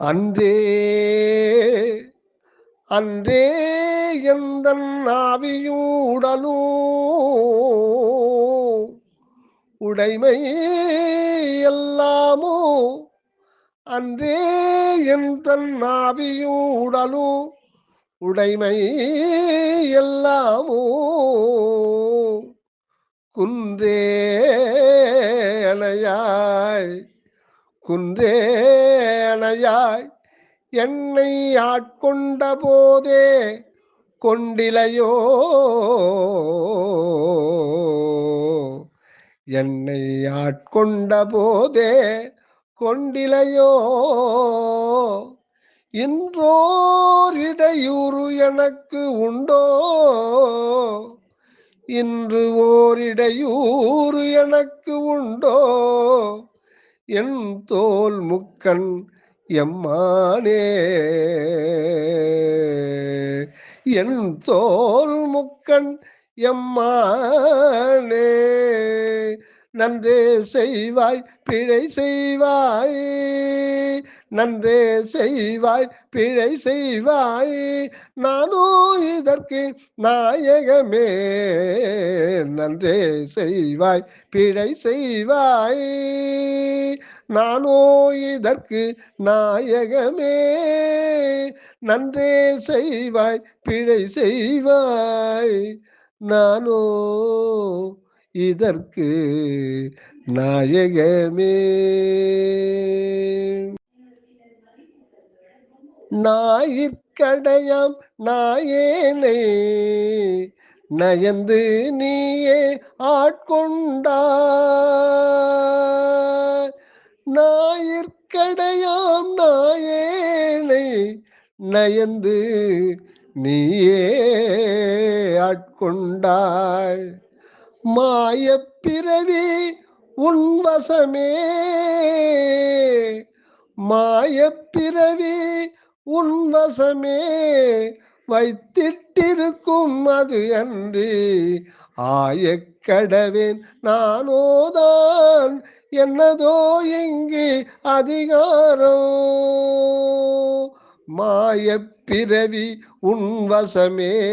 அன்றே அன்றே எந்த ஆவியும் உடைமை எல்லாமோ அன்றே எந்த ஆவியும் உடைமை எல்லாமோ குன்றேனையாய் குன்றேனையாய் என்னை ஆட்கொண்ட போதே கொண்டிலையோ. என்னை ஆட்கொண்ட போதே கொண்டிலையோ. இன்றோர் இடையூறு எனக்கு உண்டோ. இன்று ஓரிடையூறு எனக்கு உண்டோ. என் தோல் முக்கன் எம்மானே என் தோல் முக்கன் எம்மானே நன்றே செய்வாய் பிழை செய்வாய். நன்றே செய்வாய் பிழை செய்வாய். நானோ இதற்கு நாயகமே. நன்றே செய்வாய் பிழை செய்வாய். நானோ இதற்கு நாயகமே. நன்றே செய்வாய் பிழை செய்வாய். நானோ இதற்கு நாயகமே. நாயிற்கடையாம் நாயேனே. நயந்து நீயே ஆட்கொண்டா நாயிற்கடையாம் நாயேனை நயந்து நீயே ஆட்கொண்டாய் மாயப்பிறவி உன் வசமே. மாயப்பிறவி உன் வசமே. வைத்திட்டிருக்கும் அது அன்றி ஆய கடவேன். நானோதான் என்னதோ இங்கு அதிகாரம். மாய பிறவி உன் வசமே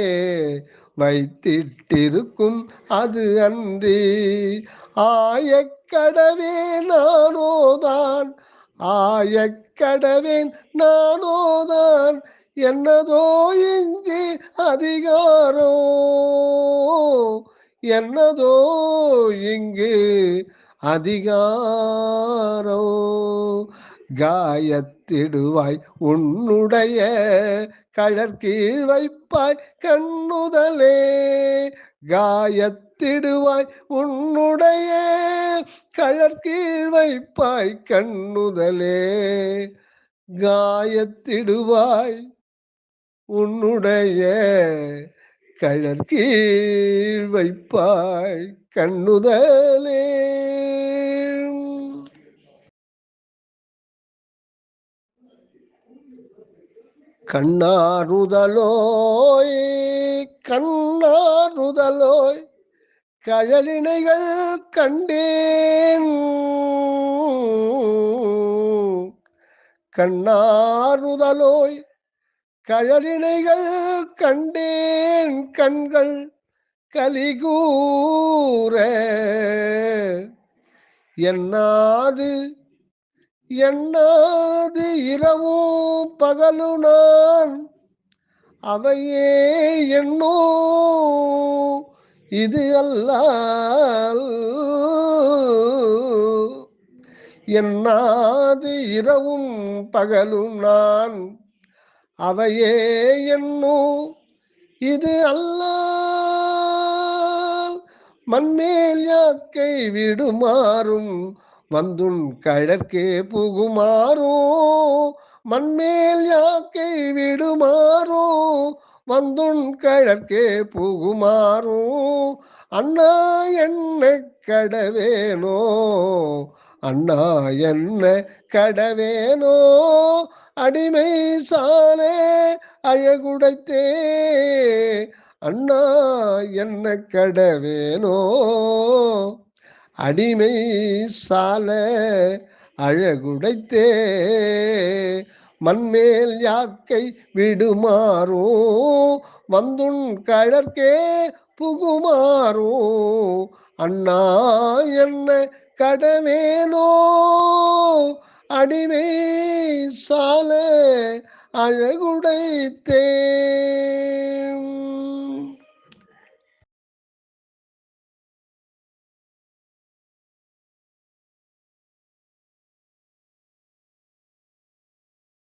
வைத்திட்டிருக்கும் அது அன்றி. ஆயக்கடவே நானோதான் ஆயக்கடவேன் நானோதான் என்னதோ இங்கு அதிகாரம். என்னதோ இங்கு அதிகாரோ? காயத்திடுவாய் உன்னுடைய கழற்கீழ் வைப்பாய் கண்ணுதலே. காயத்திடுவாய் உன்னுடைய கழற்கீழ் வைப்பாய் கண்ணுதலே. காயத்திடுவாய் உன்னுடைய கழற்கீழ் வைப்பாய் கண்ணுதலே. கண்ணாறுதலோய் கண்ணாறுதலோய் கழலினைகள் கண்டேன். கண்ணாறுதலோய் கழலினைகள் கண்டேன் கண்கள் கலிகூர. என்னாது என்னாது இரவும் பகலு நான் அவையே எண்ணோ இது அல்ல என்னாது இரவும் பகலும் நான் அவையே என்னும். இது அல்ல மண்மேல் யாக்கை விடுமாறும் வந்துன் கழற்கே புகுமாறோ. மண்மேல் யாக்கை விடுமாறோ வந்துன் கழற்கே புகுமாறோ. அண்ணா என்ன கடவேனோ அண்ணா என்ன கடவேனோ. அடிமை சாலே அழகுடைத்தே. அண்ணா என்ன கடவேனோ? அடிமை சால அழகுடைத்தே. மண்மேல் யாக்கை விடுமாறோ? வந்துன் கழற்கே புகுமாறோ? அண்ணா என்ன கடவேனோ? அடிமை சால அழகுடைத்தே